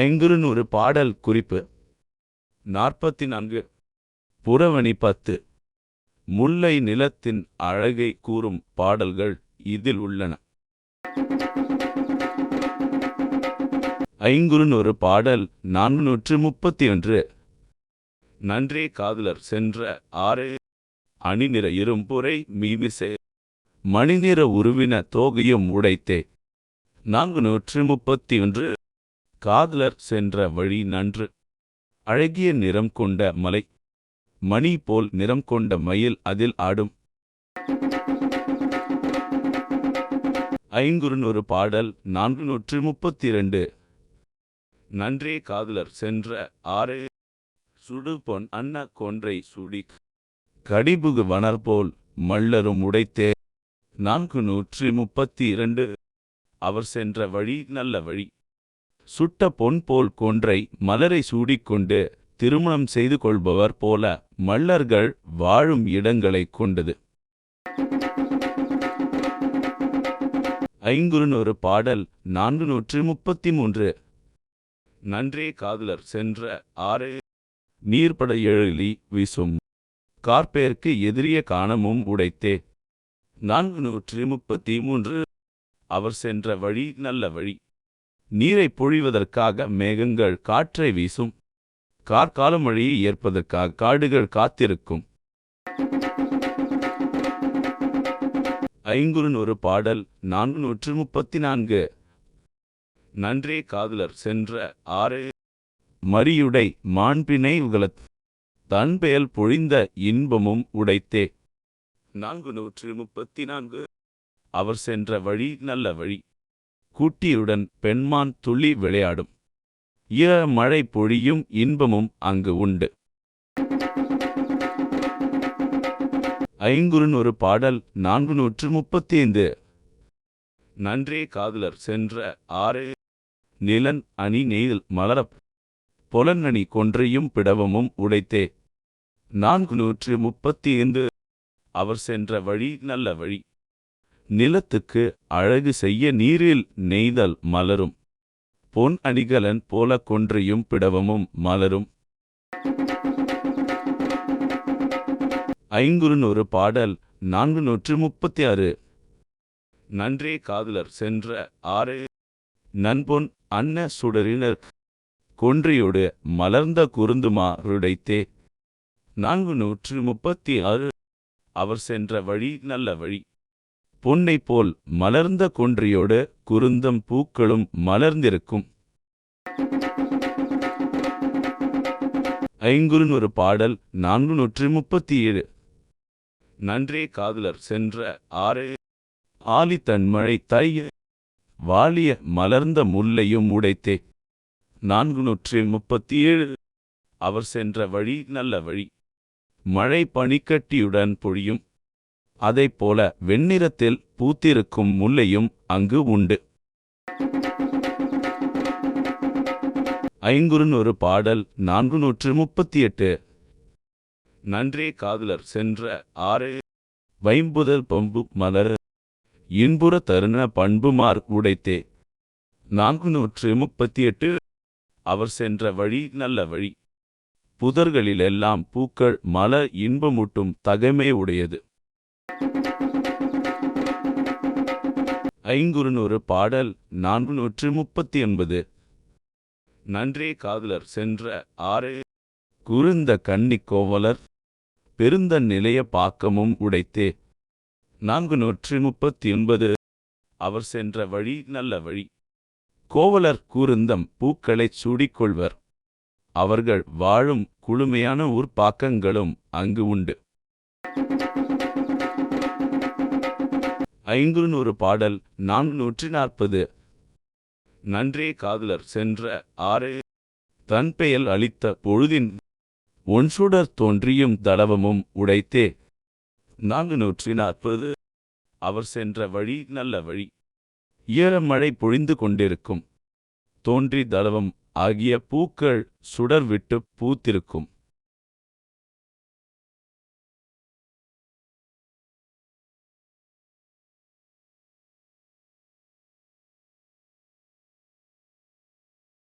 ஐங்குறுநூறு பாடல் குறிப்பு. நாற்பத்தி நான்கு புறவணி பத்து. முல்லை நிலத்தின் அழகை கூறும் பாடல்கள் இதில் உள்ளன. ஐங்குறுநூறு பாடல் நானூற்று முப்பத்தி ஒன்று நன்றே காதலர் சென்ற ஆறு. அணிநிற இரும்புரை மீமிசே மணிநிற உருவின தோகையும் உடைத்தே. நான்கு நூற்று முப்பத்தி ஒன்று காதலர் சென்ற வழி நன்று. அழகிய நிறம் கொண்ட மலை. மணி போல் நிறம் கொண்ட மயில் அதில் ஆடும். ஐங்குறுநூறு பாடல் நான்கு நூற்று முப்பத்தி இரண்டு நன்றே காதலர் சென்ற ஆறு. சுடு பொன் அன்ன கொன்றை சுடி. கடிபுகு வனர் போல் மல்லரும் உடைத்தே. நான்கு நூற்று முப்பத்தி இரண்டு அவர் சென்ற வழி நல்ல வழி. சுட்ட பொன் போல் கொன்றை மலரை சூடிக்கொண்டு திருமணம் செய்து கொள்பவர் போல மல்லர்கள் வாழும் இடங்களைக் கொண்டது. ஐங்குறுநூறு பாடல் நான்கு நூற்று முப்பத்தி மூன்று. நன்றே காதலர் சென்ற ஆறு. நீர்பட எழிலி வீசும். கார்பேர்க்கு எதிரிய காணமும் உடைத்தே. நான்கு நூற்று முப்பத்தி மூன்று. அவர் சென்ற வழி நல்ல வழி. நீரை பொழிவதற்காக மேகங்கள் காற்றை வீசும். கார்காலம் வழியை ஏற்பதற்காக காடுகள் காத்திருக்கும். ஐங்குறுநூறு பாடல் நான்கு நூற்று முப்பத்தி நான்கு நன்றே காதலர் சென்ற ஆறு. மரியுடை மாண்பினை உகலத். தன்பெயல் பொழிந்த இன்பமும் உடைத்தே. நான்கு நூற்று முப்பத்தி நான்கு அவர் சென்ற வழி நல்ல வழி. கூட்டியுடன் பெண்மான் துள்ளி விளையாடும். ஈர மழை பொழியும் இன்பமும் அங்கு உண்டு. ஐங்குறுன் ஒரு பாடல் நான்கு நூற்று முப்பத்தி ஐந்து நன்றே காதலர் சென்ற ஆறு. நிலன் அணி நெய்தல் மலரப். பொலன்னணி கொன்றையும் பிடவமும் உடைத்தே. நான்கு நூற்று முப்பத்தி ஐந்து அவர் சென்ற வழி நல்ல வழி. நிலத்துக்கு அழகு செய்ய நீரில் நெய்தல் மலரும். பொன் அணிகலன் போல கொன்றையும் பிடவமும் மலரும். ஐங்குறுநூறு பாடல் நான்கு நூற்று முப்பத்தி ஆறு நன்றே காதலர் சென்ற ஆறு. நண்பொன் அன்ன சுடரினர் கொன்றையோடு மலர்ந்த குருந்துமா ருடைத்தே. நான்கு நூற்று முப்பத்தி ஆறு அவர் சென்ற வழி நல்ல வழி. பொன்னைப் போல் மலர்ந்த கொன்றியோடு குருந்தம் பூக்களும் மலர்ந்திருக்கும். ஐங்குறுநூறு பாடல் நான்கு நூற்றி முப்பத்தி ஏழு நன்றே காதலர் சென்ற ஆறு. ஆலி தன்மழை தைய வாலிய மலர்ந்த முல்லையும் உடைத்தே. நான்கு நூற்றி முப்பத்தி ஏழு அவர் சென்ற வழி நல்ல வழி. மழை பனிக்கட்டியுடன் பொழியும். அதைப் போல வெண்ணிறத்தில் பூத்திருக்கும் முல்லையும் அங்கு உண்டு. ஐங்குறுநூறு பாடல் நான்கு நூற்று முப்பத்தி எட்டு நன்றே காதலர் சென்ற ஆறு. வைம்புதல் பம்பு மலர். இன்புற தருண பண்புமார் உடைத்தே. நான்கு நூற்று முப்பத்தி எட்டு அவர் சென்ற வழி நல்ல வழி. புதர்களிலெல்லாம் பூக்கள் மலர் இன்பமூட்டும் தகைமை உடையது. ஐங்குறுநூறு பாடல் நான்கு நூற்று முப்பத்தி ஒன்பது. நன்றே காதலர் சென்ற ஆறு. குருந்த கன்னி கோவலர் பெருந்த நிலைய பாக்கமும் உடைத்தே. நான்கு நூற்று முப்பத்தி ஒன்பது. அவர் சென்ற வழி நல்ல வழி. கோவலர் கூருந்தம் பூக்களைச் சூடிக்கொள்வர். அவர்கள் வாழும் குளுமையான ஊர்ப்பாக்கங்களும் அங்கு உண்டு. ஐங்குறுநூறு பாடல் நான்கு நூற்றி நாற்பது நன்றே காதலர் சென்ற ஆறு. தன் பெயல் அளித்த பொழுதின் ஒன்சுடர் தோன்றியும் தடவமும் உடைத்தே. நான்கு நூற்றி நாற்பது அவர் சென்ற வழி நல்ல வழி. ஈரமழை பொழிந்து கொண்டிருக்கும். தோன்றி தடவம் ஆகிய பூக்கள் சுடர் விட்டு பூத்திருக்கும்.